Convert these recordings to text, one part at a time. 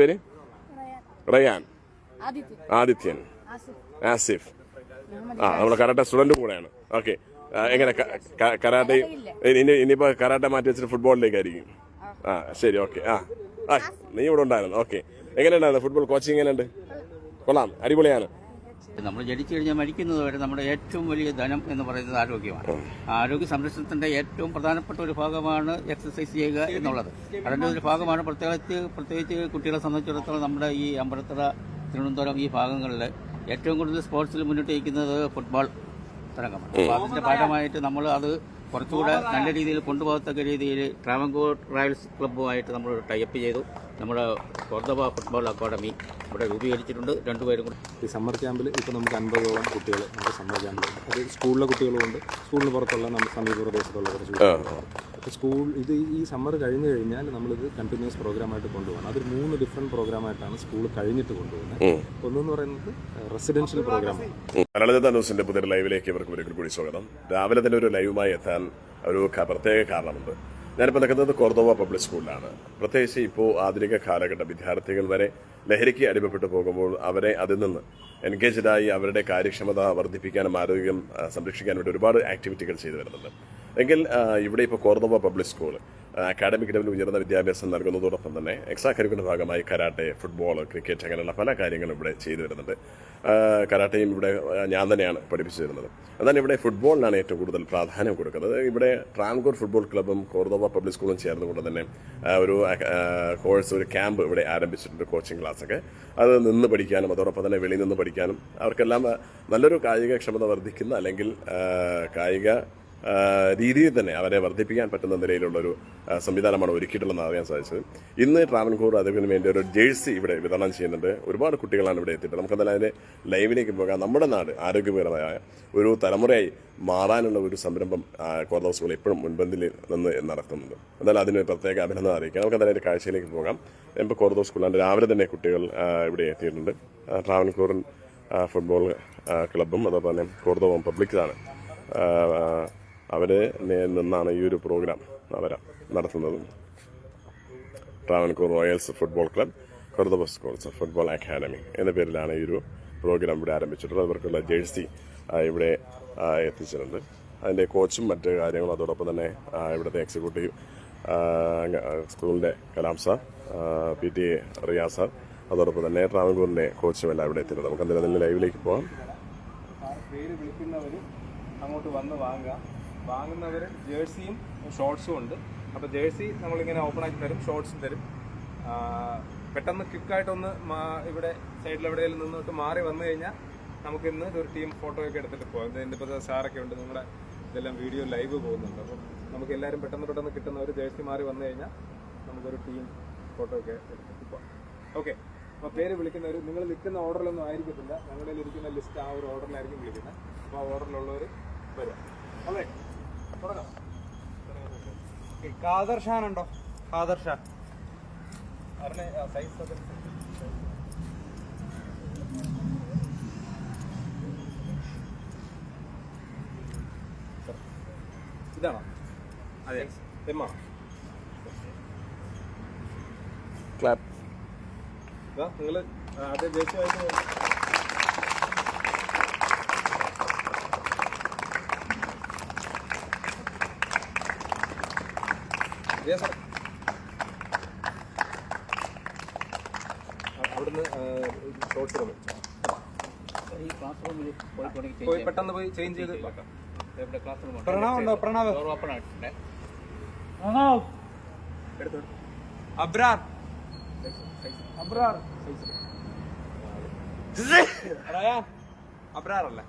പേര്? റയാൻ. ആദിത്യ. ആദിത്യൻ. ആസിഫ്. ആ നമ്മുടെ കരാട്ടെ സ്റ്റുഡന്റ് കൂടെയാണ്. ഓക്കെ. എങ്ങനെ? കരാട്ടെ ഇനി ഇനിയിപ്പോ കരാട്ടെ മാറ്റി വെച്ചിട്ട് ഫുട്ബോളിലേക്കായിരിക്കും. ആ ശരി ഓക്കെ. ആ ആ നീ ഇവിടെ ഉണ്ടായിരുന്നു. ഓക്കെ. എങ്ങനെയുണ്ടായിരുന്നു? ഫുട്ബോൾ കോച്ചിങ് എങ്ങനെയുണ്ട്? കൊള്ളാം. അടിപൊളിയാണ്. നമ്മൾ ജനിച്ചു കഴിഞ്ഞാൽ മരിക്കുന്നത് വരെ നമ്മുടെ ഏറ്റവും വലിയ ധനം എന്ന് പറയുന്നത് ആരോഗ്യമാണ്. ആരോഗ്യ സംരക്ഷണത്തിന്റെ ഏറ്റവും പ്രധാനപ്പെട്ട ഒരു ഭാഗമാണ് എക്സസൈസ് ചെയ്യുക എന്നുള്ളത്. അതിന്റെ ഒരു ഭാഗമാണ് പ്രത്യേകിച്ച് പ്രത്യേകിച്ച് കുട്ടികളെ സംബന്ധിച്ചിടത്തോളം നമ്മുടെ ഈ അമ്പലത്തറ തിരുവനന്തപുരം ഈ ഭാഗങ്ങളിൽ ഏറ്റവും കൂടുതൽ സ്പോർട്സിൽ മുന്നിട്ട് നിൽക്കുന്നത് ഫുട്ബോൾ തരംഗമാണ്. അപ്പോൾ അതിന്റെ ഭാഗമായിട്ട് നമ്മൾ അത് കുറച്ചുകൂടെ നല്ല രീതിയിൽ കൊണ്ടുപോകത്തക്ക രീതിയിൽ ട്രാവൻകൂർ റോയൽസ് ക്ലബ്ബുമായിട്ട് നമ്മൾ ടൈപ്പ് ചെയ്തു. നമ്മുടെ കോർദബ ഫുട്ബോൾ അക്കാഡമി ഇവിടെ രൂപീകരിച്ചിട്ടുണ്ട്. രണ്ടുപേരും കൂടി. ഈ സമ്മർ ക്യാമ്പിൽ ഇപ്പോൾ നമുക്ക് അൻപതോളം കുട്ടികൾ നമ്മുടെ സമ്മർ ക്യാമ്പിൽ അത് സ്കൂളിലെ കുട്ടികളുമുണ്ട്. സ്കൂളിന് പുറത്തുള്ള നമ്മുടെ സമീപ പ്രദേശത്തുള്ള കുറച്ച് അപ്പോൾ സ്കൂൾ ഇത് ഈ സമ്മർ കഴിഞ്ഞ് കഴിഞ്ഞാൽ നമ്മളിത് കണ്ടിന്യൂസ് പ്രോഗ്രാമായിട്ട് കൊണ്ടുപോകണം. അതൊരു മൂന്ന് ഡിഫറെന്റ് പ്രോഗ്രാമായിട്ടാണ് സ്കൂൾ കഴിഞ്ഞിട്ട് കൊണ്ടുപോകുന്നത്. ഒന്നെന്ന് പറയുന്നത് റെസിഡൻഷ്യൽ പ്രോഗ്രാമാണ് മലയാള ന്യൂസിന്റെ പുതിയ ലൈവിലേക്ക് ഇവർക്ക് ഒരിക്കൽ കൂടി സ്വാഗതം. രാവിലെ തന്നെ ഒരു ലൈവുമായി എത്താൻ ഒരു പ്രത്യേക കാരണമുണ്ട്. ഞാനിപ്പോൾ നിൽക്കുന്നത് കോർദോവ പബ്ലിക് സ്കൂളിലാണ് പ്രത്യേകിച്ച് ഇപ്പോൾ ആധുനിക കാലഘട്ട വിദ്യാർത്ഥികൾ വരെ ലഹരിക്ക് അടിമപ്പെട്ടു പോകുമ്പോൾ അവരെ അതിൽ നിന്ന് എൻഗേജഡായി അവരുടെ കാര്യക്ഷമത വർദ്ധിപ്പിക്കാനും ആരോഗ്യം സംരക്ഷിക്കാനും വേണ്ടി ഒരുപാട് ആക്ടിവിറ്റികൾ ചെയ്തു വരുന്നുണ്ട്. എങ്കിൽ ഇവിടെ ഇപ്പോൾ കോർദോവ പബ്ലിക് സ്കൂൾ അക്കാഡമിക് ലെവലിൽ ഉയർന്ന വിദ്യാഭ്യാസം നൽകുന്നതോടൊപ്പം തന്നെ എക്സ്ട്രാ കരിക്കുലർ ഭാഗമായി കരാട്ടെ ഫുട്ബോൾ ക്രിക്കറ്റ് അങ്ങനെയുള്ള പല കാര്യങ്ങളും ഇവിടെ ചെയ്തു വരുന്നുണ്ട്. കരാട്ടയും ഇവിടെ ഞാൻ തന്നെയാണ് പഠിപ്പിച്ചു തരുന്നത്. എന്നാൽ ഇവിടെ ഫുട്ബോളിനാണ് ഏറ്റവും കൂടുതൽ പ്രാധാന്യം കൊടുക്കുന്നത്. ഇവിടെ ട്രാൻകൂർ ഫുട്ബോൾ ക്ലബ്ബും കോർദോവ പബ്ലിക് സ്കൂളും ചേർന്നുകൊണ്ട് തന്നെ ഒരു കോഴ്സ് ഒരു ക്യാമ്പ് ഇവിടെ ആരംഭിച്ചിട്ടുണ്ട് കോച്ചിങ് ക്ലാസ്സൊക്കെ അത് നിന്ന് പഠിക്കാനും അതോടൊപ്പം തന്നെ വെളിയിൽ നിന്ന് പഠിക്കാനും അവർക്കെല്ലാം നല്ലൊരു കായികക്ഷമത വർദ്ധിക്കുന്ന അല്ലെങ്കിൽ കായിക രീതിയിൽ തന്നെ അവരെ വർദ്ധിപ്പിക്കാൻ പറ്റുന്ന നിലയിലുള്ള ഒരു സംവിധാനമാണ് ഒരുക്കിയിട്ടുള്ളതെന്ന് അറിയാൻ സാധിച്ചത്. ഇന്ന് ട്രാവൻകൂർ അതിന് വേണ്ടി ഒരു ജേഴ്സി ഇവിടെ വിതരണം ചെയ്യുന്നുണ്ട്. ഒരുപാട് കുട്ടികളാണ് ഇവിടെ എത്തിയിട്ട് നമുക്കെന്തായാലും അതിന്റെ ലൈവിലേക്ക് പോകാം. നമ്മുടെ നാട് ആരോഗ്യപരമായ ഒരു തലമുറയായി മാറാനുള്ള ഒരു സംരംഭം കോർദോ സ്കൂൾ എപ്പോഴും മുൻപന്തിൽ നിന്ന് നടത്തുന്നുണ്ട്. എന്തായാലും അതിന് പ്രത്യേക അഭിനന്ദനം അറിയിക്കാം. നമുക്ക് ഒരു കാഴ്ചയിലേക്ക് പോകാം. ഇപ്പോൾ കോർദോ സ്കൂളാണ് രാവിലെ തന്നെ കുട്ടികൾ ഇവിടെ എത്തിയിട്ടുണ്ട്. ട്രാവൻകൂറിൻ ഫുട്ബോൾ ക്ലബ്ബും അതോടൊപ്പം തന്നെ പബ്ലിക്കാണ് അവരെ നിന്നാണ് ഈ ഒരു പ്രോഗ്രാം അവര നടത്തുന്നത്. ട്രാവൻകൂർ റോയൽസ് ഫുട്ബോൾ ക്ലബ് കൊർദബ സ്കോൾസ് ഫുട്ബോൾ അക്കാദമി എന്ന പേരിലാണ് ഈ ഒരു പ്രോഗ്രാം ഇവിടെ ആരംഭിച്ചിട്ടുള്ളത്. അവർക്കുള്ള ജേഴ്സി ഇവിടെ എത്തിച്ചിട്ടുണ്ട്. അതിന്റെ കോച്ചും മറ്റ് കാര്യങ്ങളും അതോടൊപ്പം തന്നെ ഇവിടുത്തെ എക്സിക്യൂട്ടീവ് സ്കൂളിന്റെ Kalam sir P T A Riyas sir അതോടൊപ്പം തന്നെ ട്രാവൻകൂറിന്റെ കോച്ചും എല്ലാം ഇവിടെ എത്തിയിട്ടുണ്ട്. നമുക്ക് എന്തായാലും ലൈവിലേക്ക് പോകാം പേര് അങ്ങോട്ട് വന്ന് വാങ്ങുക. വാങ്ങുന്നവർ ജേഴ്സിയും ഷോർട്സും ഉണ്ട്. അപ്പോൾ ജേഴ്സി നമ്മളിങ്ങനെ ഓപ്പൺ ആക്കി തരും ഷോർട്സും തരും. പെട്ടെന്ന് ക്വിക്കായിട്ടൊന്ന് ഇവിടെ സൈഡിൽ എവിടെയെങ്കിലും നിന്നിട്ട് മാറി വന്നു കഴിഞ്ഞാൽ നമുക്ക് ഇന്ന് ഒരു ടീം ഫോട്ടോയൊക്കെ എടുത്തിട്ട് പോകാം ഇതിന്റെ ഇപ്പോൾ സാറൊക്കെ ഉണ്ട് നമ്മുടെ ഇതെല്ലാം വീഡിയോ ലൈവ് പോകുന്നുണ്ട്. അപ്പോൾ നമുക്ക് എല്ലാവരും പെട്ടെന്ന് പെട്ടെന്ന് കിട്ടുന്ന ഒരു ജേഴ്സി മാറി വന്നു കഴിഞ്ഞാൽ നമുക്കൊരു ടീം ഫോട്ടോയൊക്കെ എടുത്തിട്ട് പോകാം ഓക്കെ അപ്പോൾ പേര് വിളിക്കുന്നവർ നിങ്ങൾ നിൽക്കുന്ന ഓർഡറിലൊന്നും ആയിരിക്കത്തില്ല. ഞങ്ങളുടെ ഇരിക്കുന്ന ലിസ്റ്റ് ആ ഒരു ഓർഡറിലായിരിക്കും വിളിക്കുന്നത്. അപ്പോൾ ആ ഓർഡറിലുള്ളവർ വരാം. അതെ ഖാദർ ഷാൻ ഉണ്ടോ? ഖാദർ ഷാൻ. ഇതാണോ? അതെ. എമ്മാണോ ക്ലാപ്പ് നിങ്ങൾ ആദ്യം ജയിച്ചു വായിച്ചു Yes, sir. അ- അവിടുന്ന് ഈ ക്ലാസ് റൂമിൽ പോയി തുടങ്ങി പോയി പെട്ടെന്ന് പോയി ചേഞ്ച് ചെയ്ത് ഇവിടെ ക്ലാസ് റൂം പ്രണവ് ഉണ്ടോ? പ്രണവ്. ഓപ്പൺ ആയിട്ടുണ്ട്. എടുത്തു അബ്രാർ. അബ്രാർ. അല്ല? അബ്രാർ. അല്ലേ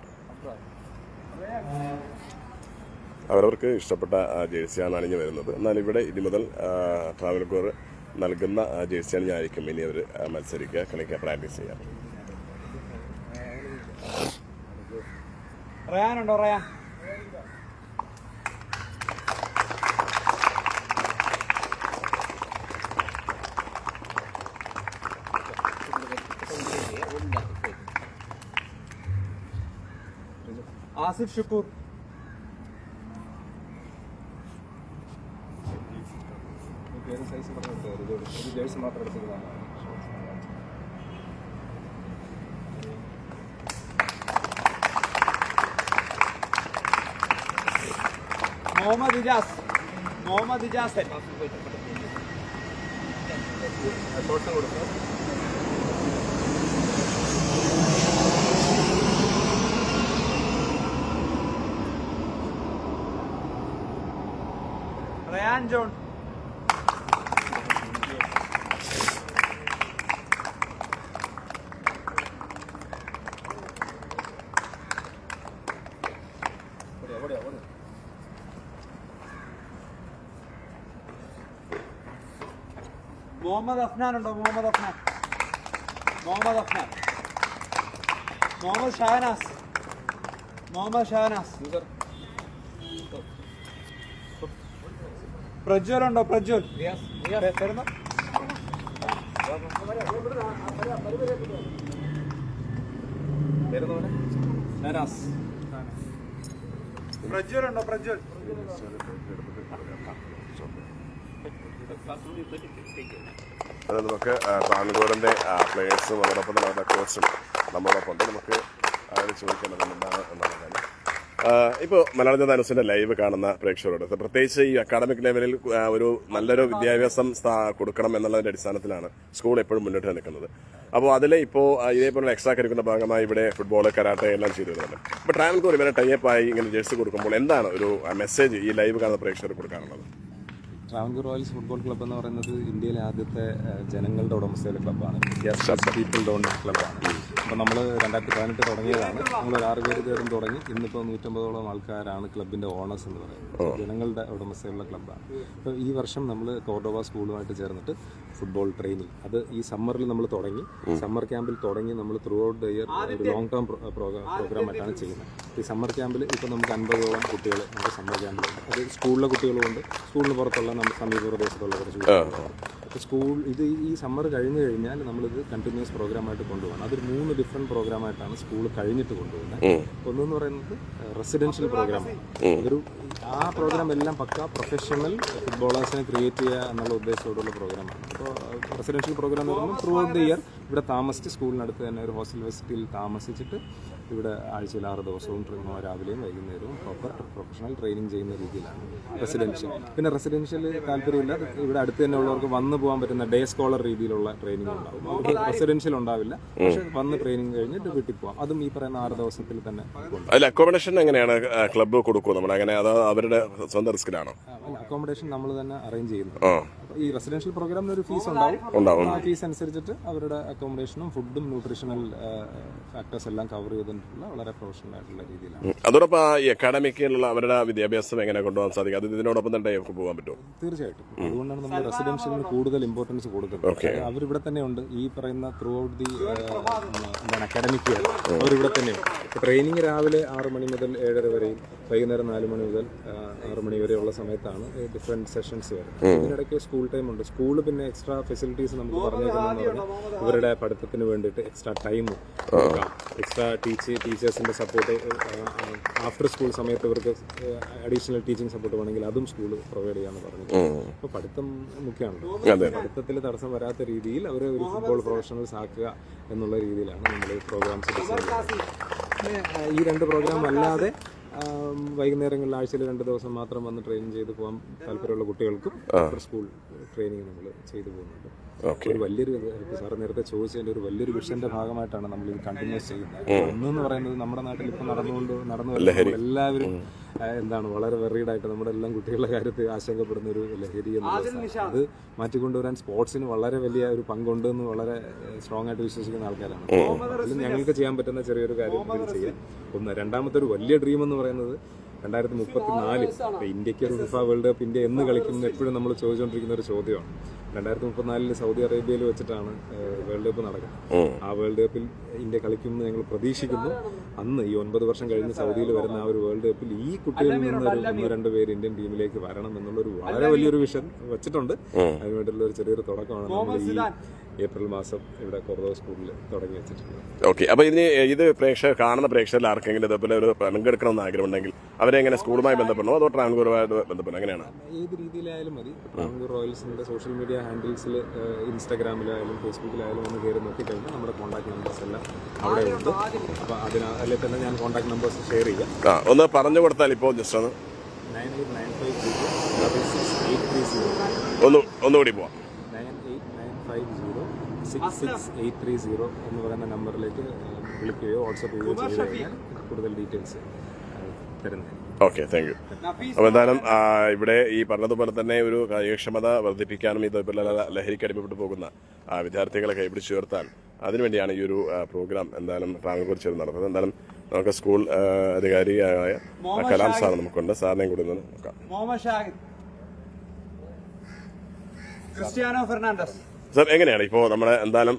അവരവർക്ക് ഇഷ്ടപ്പെട്ട ജേഴ്സിയാണ് അണിഞ്ഞു വരുന്നത്. എന്നാൽ ഇവിടെ ഇനി മുതൽ ട്രാവൽ കോർ നൽകുന്ന ജേഴ്സി അണിഞ്ഞായിരിക്കും ഇനി അവർ മത്സരിക്കുക കളിക്കുക പ്രാക്ടീസ് ചെയ്യാം Asif Shukkur. Deus uma para você. Muhammed İlyas. Muhammed İlyas hep. Ryan Jones. Muhammad Afnan ഉണ്ടോ മുഹമ്മദ് അഫ്നാൻ മുഹമ്മദ് അഫ്നാൻ മുഹമ്മദ് ഷാനാസ് മുഹമ്മദ് ഷാനാസ് പ്രജ്വൽ ഉണ്ടോ പ്രജ്വൽ പ്രജ്വൽ ഉണ്ടോ പ്രജ്വൽ അത് നമുക്ക് ട്രാൻകോറിന്റെ പ്ലേയേഴ്സും അതോടൊപ്പം തന്നെ അവരുടെ കോച്ചും നമ്മളോടൊപ്പം ഉണ്ട്. നമുക്ക് അവരോട് ചോദിക്കേണ്ടത് എന്താണ് എന്നുള്ള കാര്യം. ഇപ്പോൾ മലയാള ധനുസിന്റെ ലൈവ് കാണുന്ന പ്രേക്ഷകരോട്. പ്രത്യേകിച്ച് ഈ അക്കാഡമിക് ലെവലിൽ ഒരു നല്ലൊരു വിദ്യാഭ്യാസം കൊടുക്കണം എന്നുള്ളതിന്റെ അടിസ്ഥാനത്തിലാണ് സ്കൂൾ എപ്പോഴും മുന്നോട്ട് നിൽക്കുന്നത്. അപ്പോൾ അതിൽ ഇപ്പോൾ ഇതേപോലെ എക്സ്ട്രാ കരിക്കുന്ന ഭാഗമായി ഇവിടെ ഫുട്ബോൾ കരാട്ടെ എല്ലാം ചെയ്തു വരുന്നുണ്ട് അപ്പോൾ ട്രാവൻകൂർ ഇവരെ ടൈപ്പ് ആയി ഇങ്ങനെ ജേഴ്സി കൊടുക്കുമ്പോൾ എന്താണ് ഒരു മെസ്സേജ് ഈ ലൈവ് കാണുന്ന പ്രേക്ഷകർ കൊടുക്കാനുള്ളത്? ട്രാവൻകൂർ റോയൽസ് ഫുട്ബോൾ ക്ലബ്ബ് എന്ന് പറയുന്നത് ഇന്ത്യയിലെ ആദ്യത്തെ ജനങ്ങളുടെ ഉടമസ്ഥയിലെ ക്ലബ്ബാണ് പീപ്പിൾ ഓൺ ക്ലബ്ബാണ് അപ്പോൾ നമ്മൾ രണ്ടായിരത്തി പതിനെട്ട് തുടങ്ങിയതാണ്. നമ്മൾ ഒരു ആറ് പേര് കയറും തുടങ്ങി. ഇന്നിപ്പോൾ നൂറ്റമ്പതോളം ആൾക്കാരാണ് ക്ലബിന്റെ ഓണേഴ്സ് എന്ന് പറയുന്നത്. ജനങ്ങളുടെ ഉടമസ്ഥയുള്ള ക്ലബ്ബാണ് അപ്പോൾ ഈ വർഷം നമ്മൾ കോർഡോവ സ്കൂളുമായിട്ട് ചേർന്നിട്ട് ഫുട്ബോൾ ട്രെയിനിങ് അത് ഈ സമ്മറിൽ നമ്മൾ തുടങ്ങി. സമ്മർ ക്യാമ്പിൽ തുടങ്ങി നമ്മൾ ത്രൂ ഔട്ട് ദ ഇയർ ഒരു ലോങ് ടേം പ്രോഗ്രാം പ്രോഗ്രാമായിട്ടാണ് ചെയ്യുന്നത്. ഈ സമ്മർ ക്യാമ്പിൽ ഇപ്പോൾ നമുക്ക് അൻപതോളം കുട്ടികൾ നമ്മുടെ സമ്മർ ക്യാമ്പിലുണ്ട്. അത് സ്കൂളിലെ കുട്ടികളുമുണ്ട്. സ്കൂളിന് പുറത്തുള്ള നമ്മുടെ സമീപ പ്രദേശത്തുള്ള കുറച്ച് സ്കൂൾ ഇത് ഈ സമ്മർ കഴിഞ്ഞ് കഴിഞ്ഞാൽ നമ്മളിത് കണ്ടിന്യൂസ് പ്രോഗ്രാമായിട്ട് കൊണ്ടുപോകണം. അതൊരു മൂന്ന് ഡിഫറെന്റ് പ്രോഗ്രാമായിട്ടാണ് സ്കൂൾ കഴിഞ്ഞിട്ട് കൊണ്ടുപോകുന്നത്. ഒന്നെന്ന് പറയുന്നത് റെസിഡൻഷ്യൽ പ്രോഗ്രാം ഒരു ആ പ്രോഗ്രാം എല്ലാം പക്ക പ്രൊഫഷണൽ ഫുട്ബോളേഴ്സിനെ ക്രിയേറ്റ് ചെയ്യുക എന്നുള്ള ഉദ്ദേശത്തോടുള്ള പ്രോഗ്രാമാണ്. അപ്പോൾ റെസിഡൻഷ്യൽ പ്രോഗ്രാം എന്ന് പറയുമ്പോൾ ത്രൂ ഔട്ട് ദി ഇയർ ഇവിടെ താമസിച്ച് സ്കൂളിനടുത്ത് തന്നെ ഒരു ഹോസ്റ്റൽ ഫെസിലിറ്റിയിൽ താമസിച്ചിട്ട് ഇവിടെ ആഴ്ചയിൽ ആറ് ദിവസവും രാവിലെയും വൈകുന്നേരവും പ്രോപ്പർ പ്രൊഫഷണൽ ട്രെയിനിങ് ചെയ്യുന്ന രീതിയിലാണ് റെസിഡൻഷ്യൽ പിന്നെ റെസിഡൻഷ്യൽ താല്പര്യമില്ല. ഇവിടെ അടുത്ത് തന്നെ ഉള്ളവർക്ക് വന്നു പോകാൻ പറ്റുന്ന ഡേ സ്കോളർ രീതിയിലുള്ള ട്രെയിനിങ് ഉണ്ടാവും. റെസിഡൻഷ്യൽ ഉണ്ടാവില്ല. പക്ഷെ വന്ന് ട്രെയിനിങ് കഴിഞ്ഞിട്ട് വീട്ടിൽ പോകാം അതും ഈ പറയുന്ന ആറ് ദിവസത്തിൽ തന്നെ അല്ല അക്കോമഡേഷൻ എങ്ങനെയാണ് ക്ലബ്ബ് കൊടുക്കുക നമ്മൾ? അങ്ങനെ അത് അവരുടെ സ്വന്തം റിസ്കിലാണോ? അക്കോമഡേഷൻ നമ്മൾ തന്നെ അറേഞ്ച് ചെയ്യുന്നു ഈ റെസിഡൻഷ്യൽ പ്രോഗ്രാമിന് ഒരു ഫീസ് ഉണ്ടാവും. ആ ഫീസ് അനുസരിച്ചിട്ട് അവരുടെ അക്കോമഡേഷനും ഫുഡും ന്യൂട്രീഷണൽ ഫാക്ടേഴ്സ് എല്ലാം കവർ ചെയ്തിട്ടുള്ള വളരെ പ്രൊഫഷണൽ ആയിട്ടുള്ള രീതിയിലാണ്. അതോടൊപ്പം ഈ അക്കാഡമിക്കിലുള്ള അവരുടെ വിദ്യാഭ്യാസം എങ്ങനെ കൊണ്ടുപോകാൻ സാധിക്കും? അത് ഇതിനോടൊപ്പം തന്നെ പോകാൻ പറ്റുമോ? തീർച്ചയായിട്ടും. അതുകൊണ്ടാണ് നമ്മൾ റെസിഡൻഷ്യലിന് കൂടുതൽ ഇമ്പോർട്ടൻസ് കൊടുക്കുന്നത്. അവരിവിടെ തന്നെ ഉണ്ട് ഈ പറയുന്ന ത്രൂ ഔട്ട് ദി എന്താണ് അക്കാഡമിക് ഇയർ അവരിവിടെ തന്നെയുണ്ട്. ട്രെയിനിങ് രാവിലെ ആറ് മണി മുതൽ ഏഴര വരെയും വൈകുന്നേരം നാല് മണി മുതൽ ആറ് മണി വരെയുള്ള സമയത്താണ് ഡിഫറെന്റ് സെഷൻസ് വരുന്നത്. ഇതിനിടയ്ക്ക് സ്കൂൾ ടൈം ഉണ്ട്. സ്കൂൾ പിന്നെ എക്സ്ട്രാ ഫെസിലിറ്റീസ് നമുക്ക് പറഞ്ഞു പറഞ്ഞാൽ ഇവരുടെ പഠിത്തത്തിന് വേണ്ടിയിട്ട് എക്സ്ട്രാ ടൈം എക്സ്ട്രാ ടീച്ച് ടീച്ചേഴ്സിന്റെ സപ്പോർട്ട് ആഫ്റ്റർ സ്കൂൾ സമയത്ത് ഇവർക്ക് അഡീഷണൽ ടീച്ചിങ് സപ്പോർട്ട് വേണമെങ്കിൽ അതും സ്കൂൾ പ്രൊവൈഡ് ചെയ്യാന്ന് പറഞ്ഞു. അപ്പോൾ പഠിത്തം മുഖ്യമാണ് പഠിത്തത്തിൽ തടസ്സം വരാത്ത രീതിയിൽ അവരെ ഒരു ഫുട്ബോൾ പ്രൊഫഷണൽസ് ആക്കുക എന്നുള്ള രീതിയിലാണ് നമ്മൾ പ്രോഗ്രാംസ് ഈ രണ്ട് പ്രോഗ്രാം അല്ലാതെ വൈകുന്നേരങ്ങളിൽ ആഴ്ചയിൽ രണ്ട് ദിവസം മാത്രം വന്ന് ട്രെയിനിങ് ചെയ്ത് പോകാൻ താല്പര്യമുള്ള കുട്ടികൾക്കും സ്കൂൾ ട്രെയിനിങ് നമ്മൾ ചെയ്തു പോകുന്നുണ്ട്. ഒരു വലിയൊരു സാർ നേരത്തെ ചോദിച്ചതിന്റെ ഒരു വലിയൊരു വിഷന്റെ ഭാഗമായിട്ടാണ് നമ്മൾ ഇത് കണ്ടിന്യൂസ് ചെയ്യുന്നത്. ഒന്നെന്ന് പറയുന്നത് നമ്മുടെ നാട്ടിൽ ഇപ്പൊ നടന്നുകൊണ്ട് നടന്നു എല്ലാവരും എന്താണ് വളരെ വെറീഡായിട്ട് നമ്മുടെ എല്ലാം കുട്ടികളുടെ കാര്യത്തിൽ ആശങ്കപ്പെടുന്ന ഒരു ലഹരി എന്നുള്ള സാധനം. അത് മാറ്റിക്കൊണ്ടുവരാൻ സ്പോർട്സിന് വളരെ വലിയ ഒരു പങ്കുണ്ട് എന്ന് വളരെ സ്ട്രോങ് ആയിട്ട് വിശ്വസിക്കുന്ന ആൾക്കാരാണ്. അതിൽ ഞങ്ങൾക്ക് ചെയ്യാൻ പറ്റുന്ന ചെറിയൊരു കാര്യം ചെയ്യാം. ഒന്ന് രണ്ടാമത്തെ ഒരു വലിയ ഡ്രീം എന്ന് പറയുന്നത് രണ്ടായിരത്തി മുപ്പത്തി നാല് ഇന്ത്യയ്ക്ക് ഒരു ഫിഫ വേൾഡ് കപ്പ് ഇന്ത്യ എന്ന് കളിക്കുന്നു എപ്പോഴും നമ്മൾ ചോദിച്ചുകൊണ്ടിരിക്കുന്ന ഒരു ചോദ്യമാണ്. രണ്ടായിരത്തി മുപ്പത്തിനാലിൽ സൗദി അറേബ്യയിൽ വെച്ചിട്ടാണ് വേൾഡ് കപ്പ് നടക്കുന്നത്. ആ വേൾഡ് കപ്പിൽ ഇന്ത്യ കളിക്കുമെന്ന് ഞങ്ങൾ പ്രതീക്ഷിക്കുന്നു. അന്ന് ഈ ഒൻപത് വർഷം കഴിഞ്ഞ് സൗദിയിൽ വരുന്ന ആ ഒരു വേൾഡ് കപ്പിൽ ഈ കുട്ടികളിൽ നിന്ന് ഒരു ഒന്നോ രണ്ടു പേര് ഇന്ത്യൻ ടീമിലേക്ക് വരണം എന്നുള്ളൊരു വളരെ വലിയൊരു വിഷൻ വെച്ചിട്ടുണ്ട്. അതിനുവേണ്ടിയുള്ള ഒരു ചെറിയൊരു തുടക്കമാണ് നമ്മൾ ഈ ഏപ്രിൽ മാസം ഇവിടെ കൊറോ സ്കൂളിൽ തുടങ്ങി വെച്ചിട്ടുണ്ട്. ഓക്കെ അപ്പൊ ഇതിന് ഇത് പ്രേക്ഷകർ കാണുന്ന പ്രേക്ഷകരിൽ ആർക്കെങ്കിലും ഇതേപോലെ ഒരു പങ്കെടുക്കണമെന്ന് ആഗ്രഹമുണ്ടെങ്കിൽ അവരെങ്ങനെ സ്കൂളുമായി ബന്ധപ്പെടണോ അതോ ട്രാൻഗൂറുമായിട്ട് ബന്ധപ്പെടണം? എങ്ങനെയാണ്? ഏത് രീതിയിലായാലും മതി. ട്രാവൻകൂർ റോയൽസിന്റെ സോഷ്യൽ മീഡിയ ഹാൻഡിൽസിൽ ഇൻസ്റ്റാഗ്രാമിലായാലും ഫേസ്ബുക്കിലായാലും ഒന്ന് കയറി നോക്കിക്കഴിഞ്ഞാൽ നമ്മുടെ കോൺടാക്ട് നമ്പേഴ്സ് എല്ലാം അവിടെ ഉണ്ട്. അപ്പോൾ അതിന് അതിൽ തന്നെ ഞാൻ കോൺടാക്ട് നമ്പേഴ്സ് ഷെയർ ചെയ്യാം. ആ ഒന്ന് പറഞ്ഞു കൊടുത്താൽ ഇപ്പോൾ ജസ്റ്റ് ഒന്ന് നയൻ എയ്റ്റ് നയൻ ഫൈവ് ഒന്ന് ഒന്നുകൂടി പോവാം nine eight nine five zero six six eight three zero എന്ന് പറയുന്ന നമ്പറിലേക്ക് വിളിക്കുകയോ വാട്സപ്പ് ചെയ്യുകയോ ചെയ്ത് കഴിഞ്ഞാൽ കൂടുതൽ ഡീറ്റെയിൽസ് തരുന്നതായിരിക്കും. ഓക്കെ താങ്ക് യു അപ്പോൾ എന്തായാലും ഇവിടെ ഈ പറഞ്ഞതുപോലെ തന്നെ ഒരു കാര്യക്ഷമത വർദ്ധിപ്പിക്കാനും ഇതുപോലെ ലഹരിക്ക് അടിമപ്പെട്ടു പോകുന്ന വിദ്യാർത്ഥികളെ കൈപിടിച്ച് ഉയർത്താൻ അതിനുവേണ്ടിയാണ് ഈ ഒരു പ്രോഗ്രാം എന്തായാലും ട്രാവൻകൂർ ചേർന്ന് നടത്തുന്നത് എന്തായാലും നമുക്ക് സ്കൂൾ അധികാരിയായ കലാം സാർ നമുക്കുണ്ട്. സാറിനെയും കൂടി ഒന്ന് നോക്കാം. മുഹമ്മദ് ഷാഹിദ്. ക്രിസ്ത്യാനോ ഫെർണാണ്ടസ്. സാർ എങ്ങനെയാണ് ഇപ്പോൾ നമ്മുടെ എന്തായാലും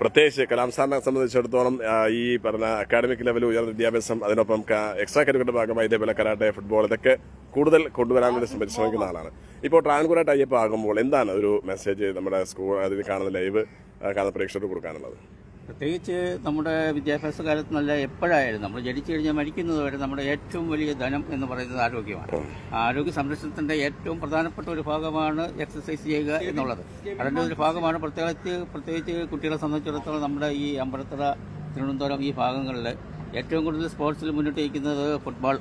പ്രത്യേകിച്ച് കലാം സാറിനെ സംബന്ധിച്ചിടത്തോളം ഈ പറഞ്ഞ അക്കാഡമിക് ലെവൽ ഉയർന്ന വിദ്യാഭ്യാസം അതിനൊപ്പം എക്സ്ട്രാ കരിക്കുലർ ഭാഗമായി ഇതേപോലെ കരാട്ടെ ഫുട്ബോൾ ഇതൊക്കെ കൂടുതൽ കൊണ്ടുവരാൻ വേണ്ടി ശ്രമി- ശ്രമിക്കുന്ന ആളാണ്. ഇപ്പോൾ ട്രാൻകുറ ടൈപ്പ് ആകുമ്പോൾ എന്താണ് ഒരു മെസ്സേജ് നമ്മുടെ സ്കൂൾ അതിൽ കാണുന്ന ലൈവ് കാണുന്ന പ്രേക്ഷകർക്ക് കൊടുക്കാനുള്ളത്? പ്രത്യേകിച്ച് നമ്മുടെ വിദ്യാഭ്യാസ കാലത്ത് നല്ല എപ്പോഴായാലും നമ്മൾ ജനിച്ചു കഴിഞ്ഞാൽ മരിക്കുന്നത് വരെ നമ്മുടെ ഏറ്റവും വലിയ ധനം എന്ന് പറയുന്നത് ആരോഗ്യമാണ്. ആരോഗ്യ സംരക്ഷണത്തിന്റെ ഏറ്റവും പ്രധാനപ്പെട്ട ഒരു ഭാഗമാണ് എക്സസൈസ് ചെയ്യുക എന്നുള്ളത്. അതിന്റെ ഒരു ഭാഗമാണ് പ്രത്യേകിച്ച് പ്രത്യേകിച്ച് കുട്ടികളെ സംബന്ധിച്ചിടത്തോളം നമ്മുടെ ഈ അമ്പലത്തറ തിരുവനന്തപുരം ഈ ഭാഗങ്ങളിൽ ഏറ്റവും കൂടുതൽ സ്പോർട്സിൽ മുന്നിട്ട് നിൽക്കുന്നത് ഫുട്ബോൾ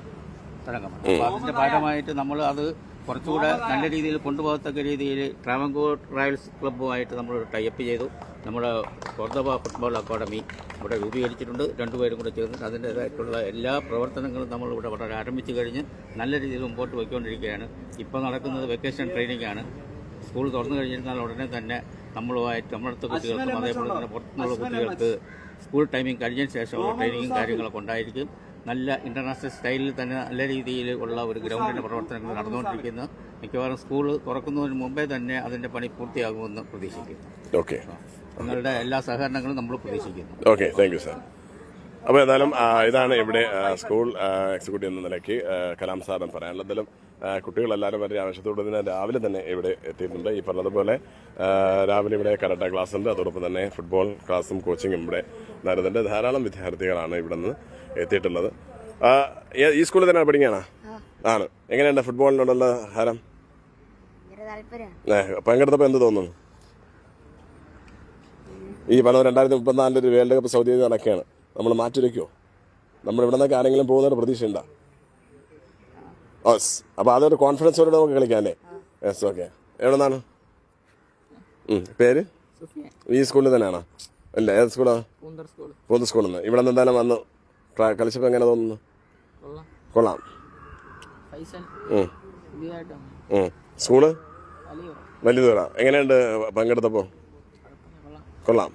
തരംഗമാണ് അപ്പോൾ അതിന്റെ ഭാഗമായിട്ട് നമ്മൾ അത് കുറച്ചുകൂടെ നല്ല രീതിയിൽ കൊണ്ടുപോകത്തക്ക രീതിയിൽ ട്രാവൻകൂർ റയൽസ് ക്ലബ്ബുമായിട്ട് നമ്മൾ ടൈപ്പ് ചെയ്തു. നമ്മുടെ കോർദബ ഫുട്ബോൾ അക്കാഡമി ഇവിടെ രൂപീകരിച്ചിട്ടുണ്ട്. രണ്ടുപേരും കൂടെ ചേർന്നിട്ട് അതിന്റേതായിട്ടുള്ള എല്ലാ പ്രവർത്തനങ്ങളും നമ്മൾ ഇവിടെ വളരെ ആരംഭിച്ചു കഴിഞ്ഞ് നല്ല രീതിയിൽ മുമ്പോട്ട് പോയിക്കൊണ്ടിരിക്കുകയാണ്. ഇപ്പോൾ നടക്കുന്നത് വെക്കേഷൻ ട്രെയിനിങ് ആണ്. സ്കൂൾ തുറന്നു കഴിഞ്ഞിരുന്നാൽ ഉടനെ തന്നെ നമ്മളുമായിട്ട് നമ്മളടുത്ത കുട്ടികൾക്കും അതേപോലെ തന്നെ പുറത്തുനിന്നുള്ള കുട്ടികൾക്ക് സ്കൂൾ ടൈമിംഗ് കഴിഞ്ഞതിന് ശേഷം ട്രെയിനിങ്ങും കാര്യങ്ങളൊക്കെ ഉണ്ടായിരിക്കും. നല്ല ഇന്റർനാഷണൽ സ്റ്റൈലിൽ തന്നെ നല്ല രീതിയിൽ ഉള്ള ഒരു ഗ്രൗണ്ടിന്റെ പ്രവർത്തനങ്ങൾ നടന്നുകൊണ്ടിരിക്കുന്നു. മിക്കവാറും സ്കൂൾ തുറക്കുന്നതിന് മുമ്പേ തന്നെ അതിന്റെ പണി പൂർത്തിയാകുമെന്ന് പ്രതീക്ഷിക്കുന്നു. ഓക്കെ നിങ്ങളുടെ എല്ലാ സഹകരണങ്ങളും നമ്മൾ പ്രതീക്ഷിക്കുന്നു. ഓക്കെ താങ്ക് യു സാർ അപ്പോൾ ഏതായാലും ഇതാണ് ഇവിടെ സ്കൂൾ എക്സിക്യൂട്ടീവ് എന്ന നിലയ്ക്ക് കലാം സാറിന് പറയാനുള്ളത്. കുട്ടികളെല്ലാവരും വളരെ ആവശ്യത്തോടെ തന്നെ രാവിലെ തന്നെ ഇവിടെ എത്തിയിട്ടുണ്ട്. ഈ പറഞ്ഞതുപോലെ രാവിലെ ഇവിടെ കരാട്ട ക്ലാസ് ഉണ്ട്. അതോടൊപ്പം തന്നെ ഫുട്ബോൾ ക്ലാസ്സും കോച്ചിങ്ങും ഇവിടെ നടന്നിട്ടുണ്ട്. ധാരാളം വിദ്യാർത്ഥികളാണ് ഇവിടെ നിന്ന് എത്തിയിട്ടുള്ളത്. ഈ- സ്കൂളിൽ തന്നെ പഠിക്കാനാ ആണ്. എങ്ങനെയുണ്ട് ഫുട്ബോളിനോടുള്ള ഹരം? പങ്കെടുത്തപ്പോ പങ്കെടുത്തപ്പോൾ എന്ത് തോന്നുന്നു? ഈ പറഞ്ഞ രണ്ടായിരത്തി മുപ്പത്തിനാലിന്റെ ഒരു വേൾഡ് കപ്പ് സൗദി നടക്കുകയാണ്. നമ്മൾ മാറ്റിവെക്കുമോ നമ്മൾ ഇവിടെ നിന്നൊക്കെ ആരെങ്കിലും പോകുന്നൊരു പ്രതീക്ഷയുണ്ടോ? ഓസ് അപ്പോൾ അതൊരു കോൺഫിഡൻസോടെ നമുക്ക് കളിക്കാമല്ലേ യെസ് ഓക്കെ എവിടെ നിന്നാണ് പേര്? ഈ സ്കൂളിൽ തന്നെയാണോ? അല്ല ഏത് സ്കൂളാണ് പൊതു സ്കൂളിൽ നിന്ന് ഇവിടെ നിന്ന് എന്തായാലും വന്ന് കളിച്ചപ്പോൾ എങ്ങനെ തോന്നുന്നു? കൊള്ളാം. സ്കൂൾ വലിയ ദൂരം എങ്ങനെയുണ്ട് പങ്കെടുത്തപ്പോൾ കൊള്ളാം.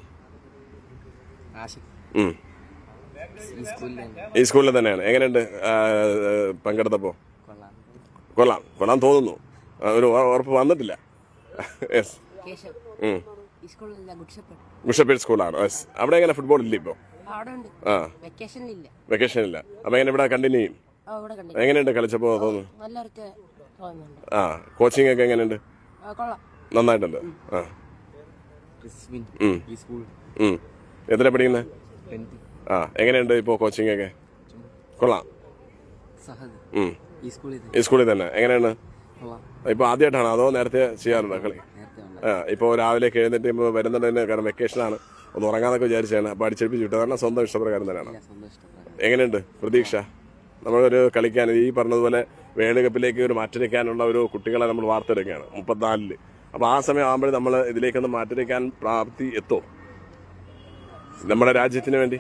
ഈ സ്കൂളിൽ തന്നെയാണ്. എങ്ങനെയുണ്ട് പങ്കെടുത്തപ്പോൾ കൊള്ളാം. കൊള്ളാൻ തോന്നുന്നു. ഒരു ഉറ- ഉറപ്പ് വന്നിട്ടില്ല. യെസ് ബിഷപ്പേറ്റ് സ്കൂളാണ്. യെസ് അവിടെ എങ്ങനെ ഫുട്ബോൾ ഇല്ല ഇപ്പോൾ ആ. വെക്കേഷൻ ഇല്ല. അപ്പം എങ്ങനെ ഇവിടെ കണ്ടിന്യൂ ചെയ്യും? എങ്ങനെയുണ്ട് കളിച്ചപ്പോൾ തോന്നുന്നു? ആ കോച്ചിങ് ഒക്കെ എങ്ങനെയുണ്ട്? നന്നായിട്ടുണ്ട്. ആ. ഉം. ഈ സ്കൂൾ. എത്ര പഠിക്കുന്നത് ആ എങ്ങനെയുണ്ട് ഇപ്പോ കോച്ചിങ് ഒക്കെ? കൊള്ളാം. ഈ സ്കൂളിൽ തന്നെ. എങ്ങനെയാണ്? ഇപ്പൊ ആദ്യമായിട്ടാണ് അതോ നേരത്തെ ചെയ്യാറുണ്ടോ കളി? ഇപ്പൊ ആ ഇപ്പോൾ രാവിലെ എഴുന്നേറ്റ് ഇപ്പോൾ വരുന്നുണ്ട് തന്നെ കാരണം വെക്കേഷനാണ് ഒന്ന് ഉറങ്ങാന്നൊക്കെ വിചാരിച്ചാണ് അപ്പോൾ അടിച്ചേൽപ്പിച്ച് വിട്ടത് കാരണം സ്വന്തം ഇഷ്ടപ്രകാരം തന്നെയാണ്. എങ്ങനെയുണ്ട്? പ്രതീക്ഷ? നമ്മളൊരു കളിക്കാൻ ഈ പറഞ്ഞതുപോലെ വേൾഡ് കപ്പിലേക്ക് ഒരു മാറ്റിവെക്കാനുള്ള ഒരു കുട്ടികളെ നമ്മൾ വാർത്തെടുക്കുകയാണ്. മുപ്പത്തിനാലിൽ. അപ്പോൾ ആ സമയം ആകുമ്പോൾ നമ്മൾ ഇതിലേക്കൊന്ന് മാറ്റിവെക്കാൻ പ്രാപ്തി എത്തോ? നമ്മുടെ രാജ്യത്തിന് വേണ്ടി?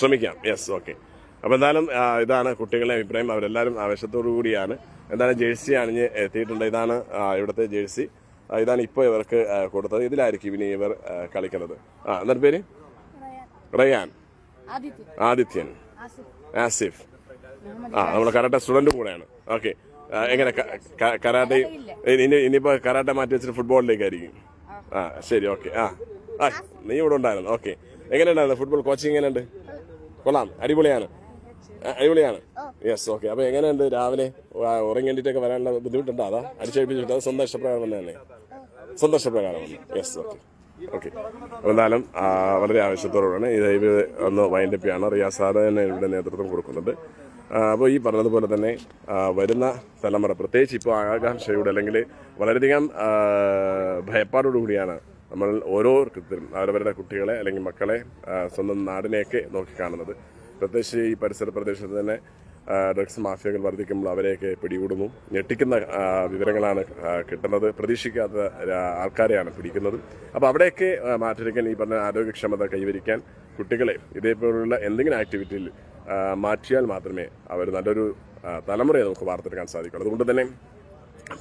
ശ്രമിക്കാം. യെസ് ഓക്കെ അപ്പോൾ എന്തായാലും ഇതാണ് കുട്ടികളുടെ അഭിപ്രായം. അവരെല്ലാവരും ആവേശത്തോടു കൂടിയാണ്. എന്തായാലും ജേഴ്സി അണിഞ്ഞ് എത്തിയിട്ടുണ്ട്. ഇതാണ് ഇവിടുത്തെ ജേഴ്സി. ഇതാണ് ഇപ്പോൾ ഇവർക്ക് കൊടുത്തത്. ഇതിലായിരിക്കും ഇനി ഇവർ കളിക്കുന്നത്. ആ എന്നൊരു പേര്? റയാൻ. ആദിത്യൻ. ആസിഫ്. ആ നമ്മൾ കരാട്ടെ സ്റ്റുഡന്റ് കൂടെയാണ്. ഓക്കെ. എങ്ങനെ കരാട്ടെ ഇനി ഇനിയിപ്പോൾ കരാട്ടെ മാറ്റി വെച്ചിട്ട് ഫുട്ബോളിലേക്കായിരിക്കും. ആ ശരി ഓക്കെ. ആ ആ നീ ഇവിടെ ഉണ്ടായിരുന്നു. ഓക്കെ. എങ്ങനെയുണ്ടായിരുന്നു? ഫുട്ബോൾ കോച്ചിങ് എങ്ങനെയുണ്ട്? കൊള്ളാം. അടിപൊളിയാണ്. അടിപൊളിയാണ്. യെസ് ഓക്കെ അപ്പൊ എങ്ങനെയുണ്ട് രാവിലെ? ഉറങ്ങേണ്ടിട്ടൊക്കെ വരാനുള്ള ബുദ്ധിമുട്ടുണ്ടോ? അതാ അടിച്ചേൽപ്പിച്ചിട്ട് അത് സ്വന്തം ഇഷ്ടപ്രകാരം തന്നെ? സ്വന്തം ഇഷ്ടപ്രകാരം യെസ് ഓക്കെ ഓക്കെ എന്നാലും എന്തായാലും വളരെ ആവശ്യത്തോടുകൂടാണ് ഈ ദൈവ ഒന്ന് വൈൻഡപ്പ് ചെയ്യാണ്. റിയാസ് സാറ് തന്നെ ഇവിടെ നേതൃത്വം കൊടുക്കുന്നുണ്ട്. അപ്പോൾ ഈ പറഞ്ഞതുപോലെ തന്നെ വരുന്ന തലമുറ പ്രത്യേകിച്ച് ഇപ്പോൾ ആകാംക്ഷയോട് അല്ലെങ്കിൽ വളരെയധികം ഭയപ്പാടോടുകൂടിയാണ് ഭയപ്പാടോടു കൂടിയാണ് നമ്മൾ ഓരോരുത്തരും അവരവരുടെ കുട്ടികളെ അല്ലെങ്കിൽ മക്കളെ സ്വന്തം നാടിനെയൊക്കെ നോക്കിക്കാണുന്നത് പ്രത്യേകിച്ച് ഈ പരിസര പ്രദേശത്ത് തന്നെ ഡ്രഗ്സ് മാഫിയകൾ വർദ്ധിക്കുമ്പോൾ അവരെയൊക്കെ പിടികൂടുന്നു. ഞെട്ടിക്കുന്ന വിവരങ്ങളാണ് കിട്ടുന്നത്. പ്രതീക്ഷിക്കാത്ത ആൾക്കാരെയാണ് പിടിക്കുന്നത്. അപ്പോൾ അവിടെയൊക്കെ മാറ്റിരിക്കാൻ ഈ പറഞ്ഞ ആരോഗ്യക്ഷമത കൈവരിക്കാൻ കുട്ടികളെ ഇതേപോലുള്ള എന്തെങ്കിലും ആക്ടിവിറ്റിയിൽ മാറ്റിയാൽ മാത്രമേ അവർ നല്ലൊരു തലമുറയെ നമുക്ക് വാർത്തെടുക്കാൻ സാധിക്കുള്ളൂ. അതുകൊണ്ട് തന്നെ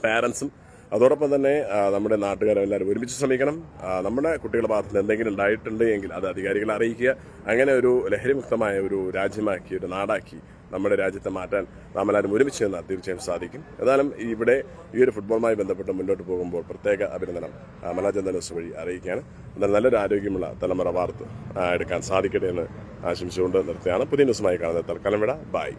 പാരൻസും അതോടൊപ്പം തന്നെ നമ്മുടെ നാട്ടുകാരും എല്ലാവരും ഒരുമിച്ച് ശ്രമിക്കണം. നമ്മുടെ കുട്ടികളുടെ ഭാഗത്തിൽ എന്തെങ്കിലും ഉണ്ടായിട്ടുണ്ട് എങ്കിൽ അത് അധികാരികളെ അറിയിക്കുക. അങ്ങനെ ഒരു ലഹരിമുക്തമായ ഒരു രാജ്യമാക്കി ഒരു നാടാക്കി നമ്മുടെ രാജ്യത്തെ മാറ്റാൻ നാം എല്ലാവരും ഒരുമിച്ച് നിന്നാൽ തീർച്ചയായും സാധിക്കും. ഏതായാലും ഇവിടെ ഈ ഒരു ഫുട്ബോളുമായി ബന്ധപ്പെട്ട് മുന്നോട്ട് പോകുമ്പോൾ പ്രത്യേക അഭിനന്ദനം മലാജന്ത ന്യൂസ് വഴി അറിയിക്കുകയാണ്. എന്നാൽ നല്ലൊരു ആരോഗ്യമുള്ള തലമുറ വാർത്ത എടുക്കാൻ സാധിക്കട്ടെ എന്ന് ആശംസിച്ചുകൊണ്ട് നിർത്തുകയാണ്. പുതിയ ന്യൂസുമായി കാണുന്നത് തൽക്കാലം വിട. ബൈ.